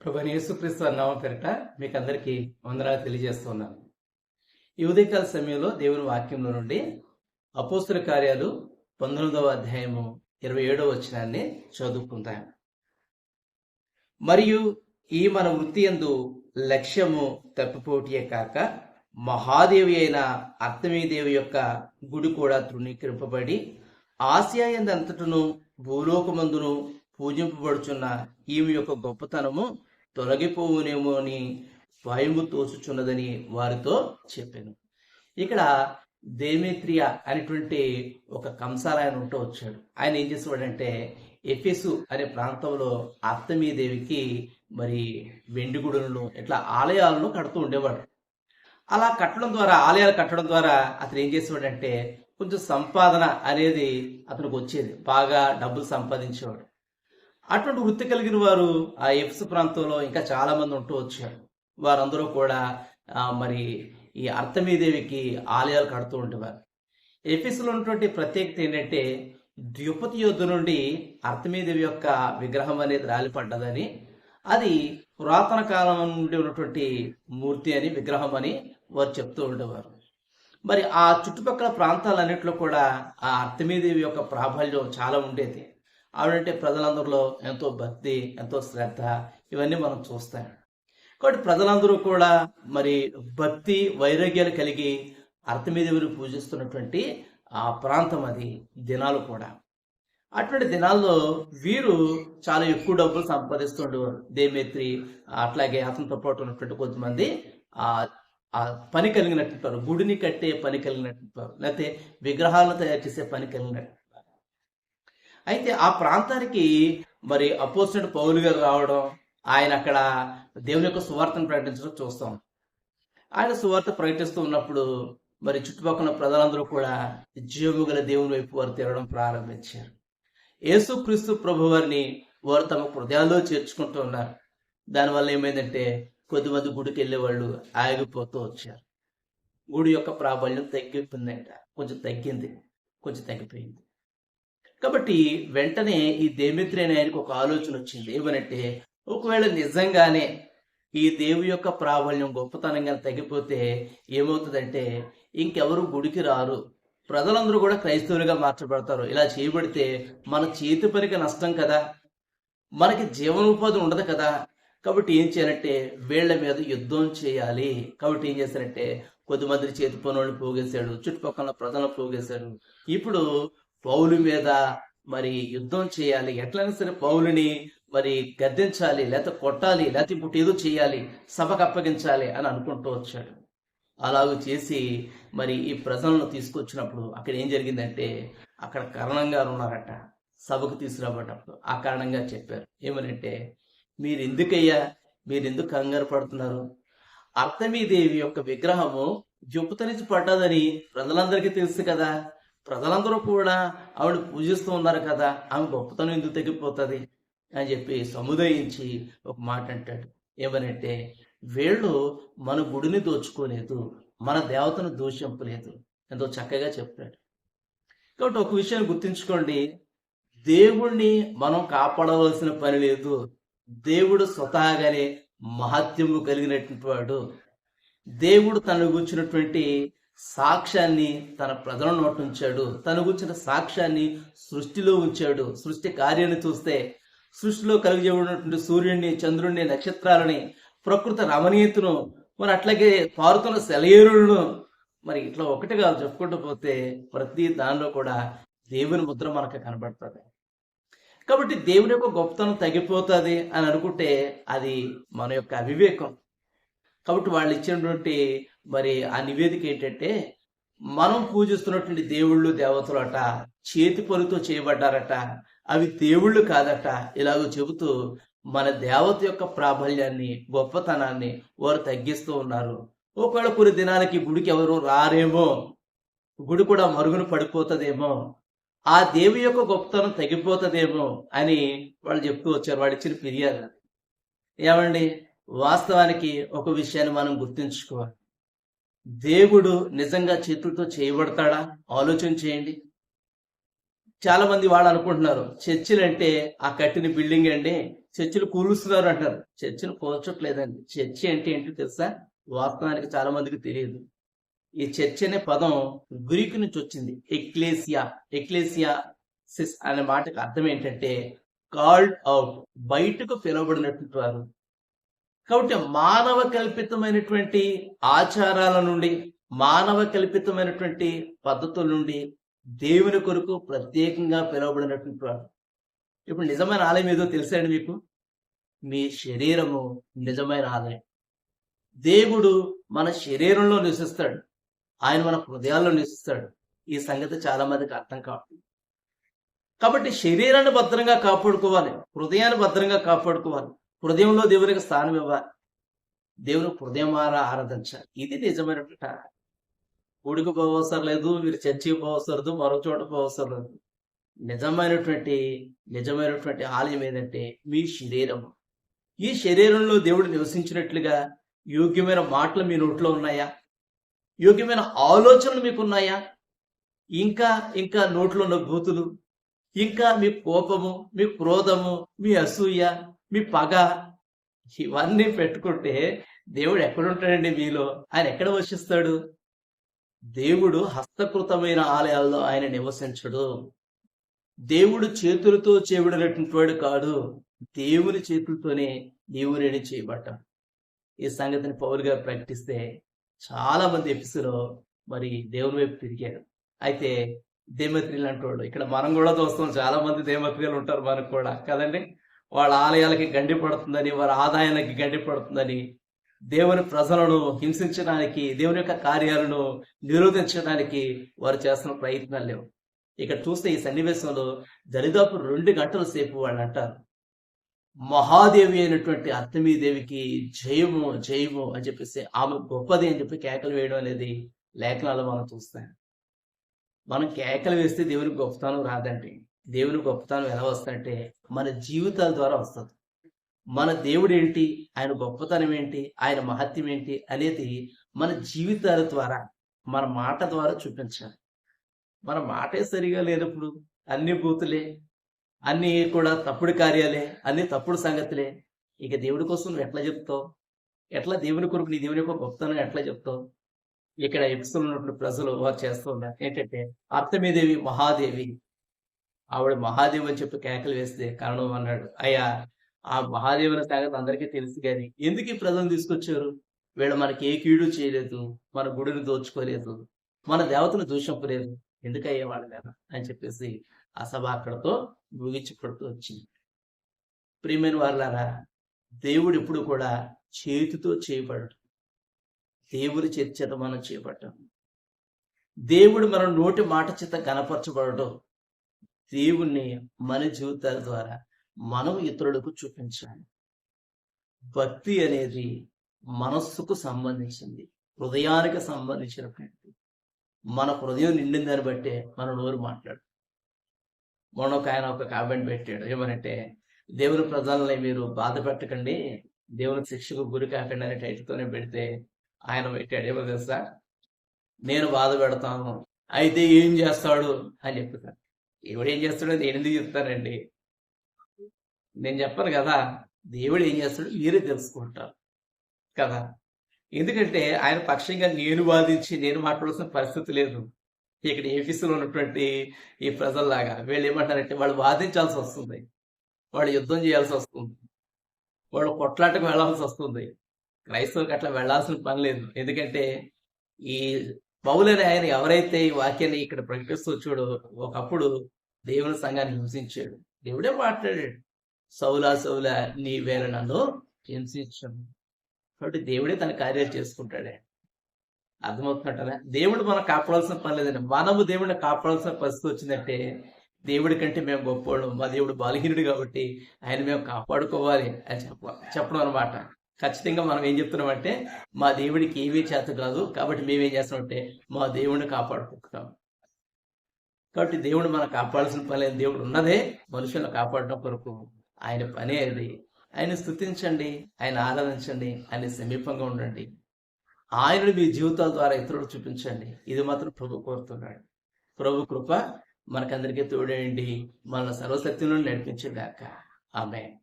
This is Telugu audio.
ప్రభు యేసుక్రీస్తు పెరట మీకు అందరికీ వందనాలు తెలియజేస్తున్నాను. ఈ ఉదయకాల సమయంలో దేవుని వాక్యంలో నుండి అపోస్తుల కార్యాలు పంతొమ్మిదవ అధ్యాయము ఇరవై ఏడవ వచనాన్ని చదువుకుంటాం. మరియు ఈ మన వృత్తి ఎందు లక్ష్యము తప్పిపోటియే కాక మహాదేవి అయిన అర్థమీదేవి యొక్క గుడి కూడా తృణీకరింపబడి ఆసియా ఎందంతటను భూలోకమందును పూజింపబడుచున్న ఈమె యొక్క గొప్పతనము తొలగిపోవునేమో అని భయము తోచుచున్నదని వారితో చెప్పాను. ఇక్కడ దేమేత్రియ అనేటువంటి ఒక కంసాల ఆయన ఉంటూ వచ్చాడు. ఆయన ఏం చేసేవాడంటే ఎఫెసు అనే ప్రాంతంలో అత్తమీదేవికి మరి వెండి గుడులను ఇట్లా ఆలయాలను కడుతూ ఉండేవాడు. అలా కట్టడం ద్వారా ఆలయాలు కట్టడం ద్వారా అతను ఏం చేసేవాడంటే కొంచెం సంపాదన అనేది అతనికి వచ్చేది. బాగా డబ్బులు సంపాదించేవాడు. అటువంటి వృత్తి కలిగిన వారు ఆ ఎఫ్స్ ప్రాంతంలో ఇంకా చాలా మంది ఉంటూ వచ్చారు. వారందరూ కూడా మరి ఈ అర్థమీదేవికి ఆలయాలు కడుతూ ఉండేవారు. ఎఫెస్లో ఉన్నటువంటి ప్రత్యేకత ఏంటంటే ద్యుపతి యుద్ధ నుండి అర్థమీదేవి యొక్క విగ్రహం అనేది రాలిపడ్డదని అది పురాతన కాలం నుండి ఉన్నటువంటి మూర్తి అని విగ్రహం అని వారు చెప్తూ ఉండేవారు. మరి ఆ చుట్టుపక్కల ప్రాంతాలన్నింటిలో కూడా ఆ అర్థమీదేవి యొక్క ప్రాబల్యం చాలా ఉండేది. ఆవిడంటే ప్రజలందరిలో ఎంతో భక్తి ఎంతో శ్రద్ధ ఇవన్నీ మనం చూస్తాం. కాబట్టి ప్రజలందరూ కూడా మరి భక్తి వైరాగ్యాలు కలిగి అర్థమీదేవిని పూజిస్తున్నటువంటి ఆ ప్రాంతం అది దినాలు కూడా. అటువంటి దినాల్లో వీరు చాలా ఎక్కువ డబ్బులు సంపాదిస్తుండేవారు దేమేత్రి అట్లాగే అతనితో పాటు ఉన్నటువంటి కొంతమంది ఆ ఆ పని కలిగినట్టు గుడిని కట్టే పని కలిగినట్టు లేకపోతే విగ్రహాలను తయారు చేసే పని కలిగినట్టు అయితే ఆ ప్రాంతానికి మరి అపోజిట్ పౌలు గారు రావడం ఆయన అక్కడ దేవుని యొక్క సువార్తను ప్రకటించడం చూస్తాం. ఆయన సువార్త ప్రకటిస్తూ ఉన్నప్పుడు మరి చుట్టుపక్కల ప్రజలందరూ కూడా జీవము గల దేవుని వైపు వారు తిరగడం ప్రారంభించారు. యేసుక్రీస్తు ప్రభు వారిని వారు తమ హృదయాల్లో చేర్చుకుంటూ ఉన్నారు. దానివల్ల ఏమైందంటే కొద్దిమంది గుడికి వెళ్ళే వాళ్ళు ఆగిపోతూ వచ్చారు. గుడి యొక్క ప్రాబల్యం తగ్గిపోయిందంట. కొంచెం తగ్గింది. కొంచెం తగ్గిపోయింది. కాబట్టి వెంటనే ఈ దేమిత్రి అనే ఆయనకు ఒక ఆలోచన వచ్చింది. ఏమనంటే ఒకవేళ నిజంగానే ఈ దేవు యొక్క ప్రాబల్యం గొప్పతనంగా తగ్గిపోతే ఏమవుతుందంటే ఇంకెవరు గుడికి రారు. ప్రజలందరూ కూడా క్రైస్తవులుగా మార్చబడతారు. ఇలా చేయబడితే మన చేతి పనికి నష్టం కదా. మనకి జీవనోపాధి ఉండదు కదా. కాబట్టి ఏం చేయాలంటే వీళ్ళ మీద యుద్ధం చేయాలి. కాబట్టి ఏం చేశారంటే కొద్దిమంది చేతి పనులను పోగేశాడు. చుట్టుపక్కల ప్రజలను పోగేశాడు. ఇప్పుడు పౌలు మీద మరి యుద్ధం చేయాలి. ఎట్లయినా సరే పౌలుని మరి గద్దించాలి లేకపోతే కొట్టాలి లేకపోతే ఇప్పుడు ఏదో చేయాలి సభకు అప్పగించాలి అని అనుకుంటూ వచ్చాడు. అలాగ చేసి మరి ఈ ప్రజలను తీసుకొచ్చినప్పుడు అక్కడ ఏం జరిగిందంటే అక్కడ కరణంగా ఉన్నారట సభకు తీసుకురాబడ్డప్పుడు. ఆ కారణంగా చెప్పారు. ఏమనంటే మీరు ఎందుకయ్యా మీరు ఎందుకు కంగారు పడుతున్నారు? అర్థమీదేవి యొక్క విగ్రహము జుప్పుత నుంచి పడ్డదని ప్రజలందరికీ తెలుసు కదా. ప్రజలందరూ కూడా ఆవిడ పూజిస్తూ ఉన్నారు కదా ఆమె గొప్పతనం ఎందుకు తగ్గిపోతుంది అని చెప్పి సముదాయించి ఒక మాట అంటాడు. ఏమనంటే వీళ్ళు మన గుడిని దోచుకోలేదు మన దేవతను దూషింపలేదు ఎంతో చక్కగా చెప్తాడు కాబట్టి ఒక విషయాన్ని గుర్తుంచుకోండి దేవుణ్ణి మనం కాపాడవలసిన పని లేదు దేవుడు స్వతహాగానే మహత్యము కలిగినటువంటి వాడు. దేవుడు తన కూర్చున్నటువంటి సాక్ష్యాన్ని తన ప్రజల నోటి ఉంచాడు తన గురించిన సాక్ష్యాన్ని సృష్టిలో ఉంచాడు. సృష్టి కార్యాన్ని చూస్తే సృష్టిలో కలిగి ఉన్నటువంటి సూర్యుడిని చంద్రుడిని నక్షత్రాలని ప్రకృతి రమణీయతను మరి అట్లాగే పారుతున్న సెలయేరులను మరి ఇట్లా ఒకటిగా చెప్పుకుంటూ పోతే ప్రతి దానిలో కూడా దేవుని ముద్ర మనకు కనబడుతుంది. కాబట్టి దేవుని యొక్క గొప్పతనం తగ్గిపోతుంది అని అనుకుంటే అది మన యొక్క అవివేకం. కాబట్టి వాళ్ళు ఇచ్చినటువంటి మరి ఆ నివేదిక ఏంటంటే మనం పూజిస్తున్నటువంటి దేవుళ్ళు దేవతలు అట చేతి పనితో చేయబడ్డారట అవి దేవుళ్ళు కాదట. ఇలాగో చెబుతూ మన దేవత యొక్క ప్రాబల్యాన్ని గొప్పతనాన్ని వారు తగ్గిస్తూ ఉన్నారు. ఒకవేళ కొన్ని దినాలకి గుడికి ఎవరు రారేమో గుడి కూడా మరుగున పడిపోతుందేమో ఆ దేవి యొక్క గొప్పతనం తగ్గిపోతుందేమో అని వాళ్ళు చెప్తూ వచ్చారు. వాళ్ళు ఇచ్చిన ఫిర్యాదు ఏమండి? వాస్తవానికి ఒక విషయాన్ని మనం గుర్తుంచుకోవాలి. దేవుడు నిజంగా చేతులతో చేయబడతాడా? ఆలోచన చేయండి. చాలా మంది వాళ్ళు అనుకుంటున్నారు చర్చిలు అంటే ఆ కట్టిన బిల్డింగ్ అండి చర్చిలు కూలుస్తున్నారు అంటారు. చర్చిలు కూల్చట్లేదండి. చర్చి అంటే ఏంటో తెలుసా? వాస్తవానికి చాలా మందికి తెలియదు. ఈ చర్చ్ అనే పదం గ్రీకు నుంచి వచ్చింది. ఎక్లేసియా. ఎక్లేసియా సిస్ అనే మాటకు అర్థం ఏంటంటే కాల్డ్ అవుట్. బయటకు పిలువబడినటువంటి వారు కాబట్టి మానవ కల్పితమైనటువంటి ఆచారాల నుండి మానవ కల్పితమైనటువంటి పద్ధతుల నుండి దేవుని కొరకు ప్రత్యేకంగా పిలువబడినటువంటి వాడు. ఇప్పుడు నిజమైన ఆలయం ఏదో తెలిసాడు మీకు? మీ శరీరము నిజమైన ఆలయం. దేవుడు మన శరీరంలో నివసిస్తాడు. ఆయన మన హృదయాల్లో నివసిస్తాడు. ఈ సంగతి చాలా మందికి అర్థం కావట్లేదు. కాబట్టి శరీరాన్ని భద్రంగా కాపాడుకోవాలి. హృదయాన్ని భద్రంగా కాపాడుకోవాలి. హృదయంలో దేవునికి స్థానం ఇవ్వాలి దేవుని హృదయమారా ఆరాధించాలి ఇది నిజమైనటువంటి ఊడికి పోవసరం లేదు మీరు చర్చికి పోవసరదు మరో చోట పోవసరం లేదు నిజమైనటువంటి నిజమైనటువంటి ఆలయం ఏదంటే మీ శరీరం. ఈ శరీరంలో దేవుడు నివసించినట్లుగా యోగ్యమైన మాటలు మీ నోట్లో ఉన్నాయా? యోగ్యమైన ఆలోచనలు మీకు ఉన్నాయా? ఇంకా ఇంకా నోట్లో ఉన్న భూతులు ఇంకా మీ కోపము మీ క్రోధము మీ అసూయ మీ పగ ఇవన్నీ పెట్టుకుంటే దేవుడు ఎక్కడుంటాడండి మీలో? ఆయన ఎక్కడ వసిస్తాడు? దేవుడు హస్తకృతమైన ఆలయాల్లో ఆయన నివసించడు. దేవుడు చేతులతో చేయబడినటువంటి వాడు కాడు దేవుని చేతులతోనే దేవుని చేయబడ్డాడు ఈ సంగతిని పౌరు గారు ప్రకటిస్తే చాలా మంది ఎపిసోడ్ మరి దేవుని వైపు తిరిగారు. అయితే దేమత్రిలు అంటాడు ఇక్కడ మనం కూడా చూస్తాం చాలా మంది దేమత్రిలు ఉంటారు మనకు కూడా కదండి? వాళ్ళ ఆలయాలకి గండి పడుతుందని వారి ఆదాయానికి గండి పడుతుందని దేవుని ప్రజలను హింసించడానికి దేవుని యొక్క కార్యాలను నిరోధించడానికి వారు చేస్తున్న ప్రయత్నాలు లేవు. ఇక్కడ చూస్తే ఈ సన్నివేశంలో దరిదాపు రెండు గంటల సేపు వాళ్ళు అంటారు మహాదేవి అయినటువంటి అత్తమీదేవికి జయము జయము అని చెప్పేసి ఆమె గొప్పది అని చెప్పి కేకలు వేయడం అనేది లేఖనాలు మనం చూస్తాం. మనం కేకలు వేస్తే దేవునికి గొప్పతనం రాదండి. దేవుని గొప్పతనం ఎలా వస్తుందంటే మన జీవితాల ద్వారా వస్తుంది. మన దేవుడు ఏంటి? ఆయన గొప్పతనం ఏంటి? ఆయన మహత్యం ఏంటి? అనేది మన జీవితాల ద్వారా మన మాట ద్వారా చూపించాలి. మన మాటే సరిగా లేనప్పుడు అన్ని బూతులే అన్ని కూడా తప్పుడు కార్యాలే అన్ని తప్పుడు సంగతులే. ఇక దేవుడి కోసం నువ్వు ఎట్లా చెప్తావు? ఎట్లా దేవుని కొరకు నీ దేవుని యొక్క గొప్పతనం ఎట్లా చెప్తావు? ఇక్కడ ఎపిసోడ్ ప్రజలు వారు చేస్తూ ఉన్నారు. ఏంటంటే అర్థమీదేవి మహాదేవి? ఆవిడ మహాదేవి అని చెప్పి కేకలు వేస్తే కారణం అన్నాడు. అయ్యా ఆ మహాదేవుని సంగతి అందరికీ తెలుసు కానీ ఎందుకు ఈ ప్రజలు తీసుకొచ్చారు? వీళ్ళు మనకి ఏ కీడు చేయలేదు మన గుడిని దోచుకోలేదు మన దేవతను దూషింపలేదు. ఎందుకయ్యేవాడు కదా అని చెప్పేసి ఆ సభ అక్కడతో ముగించబడుతూ వచ్చింది. ప్రియమైన వాళ్ళారా దేవుడు ఇప్పుడు కూడా చేతితో చేయబడడు. దేవుని చేతి చేత మనం చేయబడ్డాం. దేవుడు మన నోటి మాట చేత గనపరచబడటం దేవుణ్ణి మన జీవితాల ద్వారా మనం ఇతరులకు చూపించాలి. భక్తి అనేది మనస్సుకు సంబంధించింది హృదయానికి సంబంధించినటువంటి మన హృదయం నిండిన దాన్ని బట్టే మన నోరు మాట్లాడు. మొన్న ఒక ఆయన ఒక కామెంట్ పెట్టాడు ఏమనంటే దేవుని ప్రజల్ని మీరు బాధ పెట్టకండి దేవుని శిక్షకు గురి కాకండి అనే టైటిల్తోనే పెడితే ఆయన పెట్టాడు. ఏమో తెలుసా? నేను బాధ పెడతాను అయితే ఏం చేస్తాడు? అని చెప్తాను దేవుడు ఏం చేస్తాడో నేను ఎందుకు చెప్తానండి? నేను చెప్పను కదా దేవుడు ఏం చేస్తాడో మీరే తెలుసుకుంటారు కదా? ఎందుకంటే ఆయన పక్షంగా నేను వాదించి నేను మాట్లాడాల్సిన పరిస్థితి లేదు. ఇక్కడ ఏపీసీలో ఉన్నటువంటి ఈ ప్రజల్లాగా వీళ్ళు ఏమంటారంటే వాళ్ళు వాదించాల్సి వస్తుంది. వాళ్ళు యుద్ధం చేయాల్సి వస్తుంది. వాళ్ళు కొట్లాటకు వెళ్ళాల్సి వస్తుంది. క్రైస్తవులకు అట్లా వెళ్ళాల్సిన పని లేదు. ఎందుకంటే ఈ పౌలని ఆయన ఎవరైతే ఈ వాక్యాన్ని ఇక్కడ ప్రకటిస్తూ చూడు ఒకప్పుడు దేవుని సంఘాన్ని హింసించాడు. దేవుడే మాట్లాడాడు. సౌలా సౌలా నీ వేళ నన్ను హింసించను. కాబట్టి దేవుడే తన కార్యాలు చేసుకుంటాడే. అర్థమవుతున్నట్టనే దేవుడు మనం కాపాడాల్సిన పని లేదండి. మనము దేవుడిని కాపాడాల్సిన పరిస్థితి వచ్చిందంటే దేవుడి కంటే మేము గొప్పవాడు మా దేవుడు బలహీనుడు కాబట్టి ఆయన మేము కాపాడుకోవాలి అని చెప్ప చెప్పడం అనమాట ఖచ్చితంగా మనం ఏం చెప్తున్నామంటే మా దేవుడికి ఏమీ చేత కాదు కాబట్టి మేమేం చేస్తామంటే మా దేవుడిని కాపాడుకుంటున్నాం. కాబట్టి దేవుడు మనం కాపాడాల్సిన పని లేదు దేవుడు ఉన్నదే మనుషులను కాపాడడం కొరకు ఆయన పని అది. ఆయన స్థుతించండి ఆయన ఆరాధించండి ఆయన సమీపంగా ఉండండి. ఆయనను మీ జీవితాల ద్వారా ఇతరులు చూపించండి. ఇది మాత్రం ప్రభు కోరుతున్నాడు. ప్రభు కృప మనకందరికీ తోడేయండి మన సర్వశక్తి నుండి నడిపించేదాకా ఆమె